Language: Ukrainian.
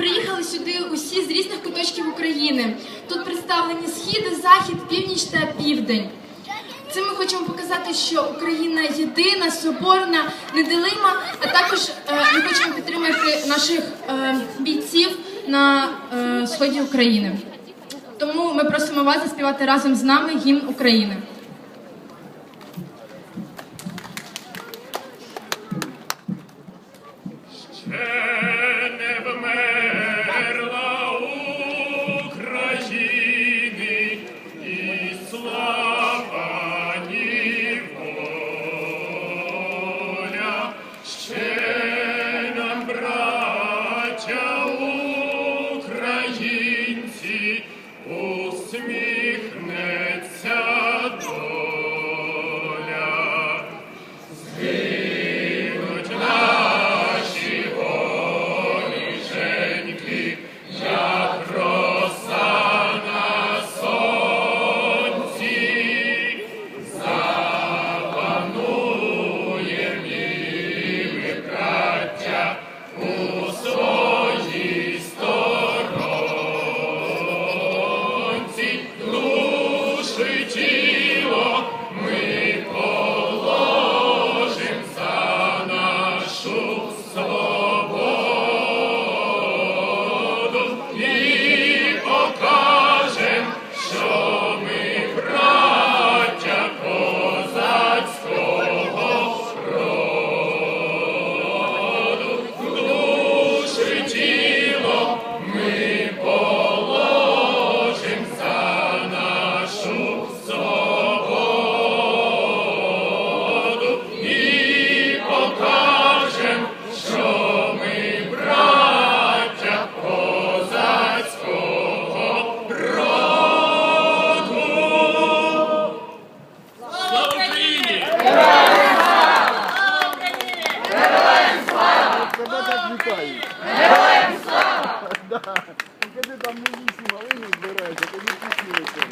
приїхали сюди усі з різних куточків України. Тут представлені схід, захід, північ та південь. Цим ми хочемо показати, що Україна єдина, соборна, неделима, а також е, ми хочемо підтримати наших е, бійців на е, сході України. Тому ми просимо вас заспівати разом з нами гімн України. 열심히 Україні! Тебе так вітають. Героям слава! Там не вісім, а ви не збираєте, то не пішли.